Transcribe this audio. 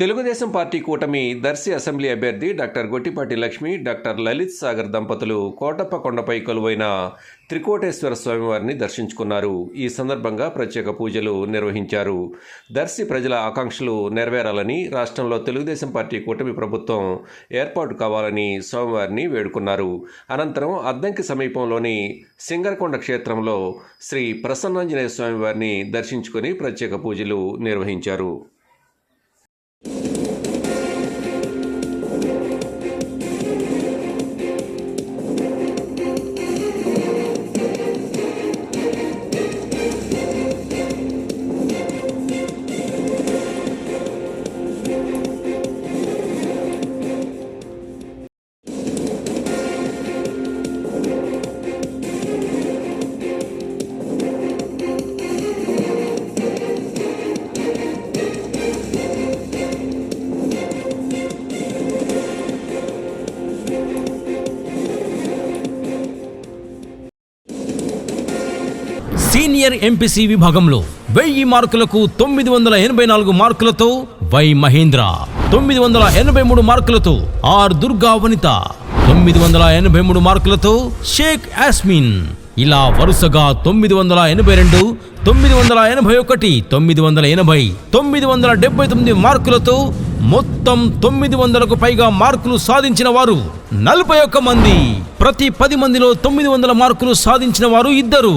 Telugu Desam party కూటమి Darsi assembly అభ్యర్థి doctor Gottipati Lakshmi doctor Lalit Sagar దంపతులు కోటప్ప కొండపై కొలువైన త్రికోటేశ్వర స్వామివారిని దర్శించుకున్నారు. ఈ సందర్భంగా ప్రత్యేక పూజలు నిర్వహించారు. దర్శి ప్రజల ఆకాంక్షలు నెరవేరాలని రాష్ట్రంలో తెలుగుదేశం పార్టీ కూటమి ప్రభుత్వం ఏర్పాటు కావాలని స్వామివారిని వేడుకున్నారు. అనంతరం అద్దంకి సమీపంలోని సింగరకొండ క్షేత్రంలో శ్రీ ప్రసన్నాంజనేయ స్వామివారిని దర్శించుకుని ప్రత్యేక పూజలు నిర్వహించారు. సీనియర్ ఎంపీసీ విభాగంలో వెయ్యి మార్కులకు తొమ్మిది వందల ఎనభై నాలుగు మార్కులతో వై మహేంద్ర తొమ్మిది వందల ఎనభై మూడు మార్కులతో ఆర్ దుర్గా వనిత తొమ్మిది వందల ఎనభై మూడు మార్కులతో షేక్ యాస్మిన్. ఇలా వరుసగా తొమ్మిది వందల ఎనభై రెండు తొమ్మిది వందల ఎనభై ఒకటి తొమ్మిది వందల ఎనభై తొమ్మిది వందల డెబ్బై తొమ్మిది మార్కులతో మొత్తం తొమ్మిది వందలకు పైగా మార్కులు సాధించిన వారు నలభై ఒక్క మంది. ప్రతి పది మందిలో తొమ్మిది వందల మార్కులు సాధించిన వారు ఇద్దరు.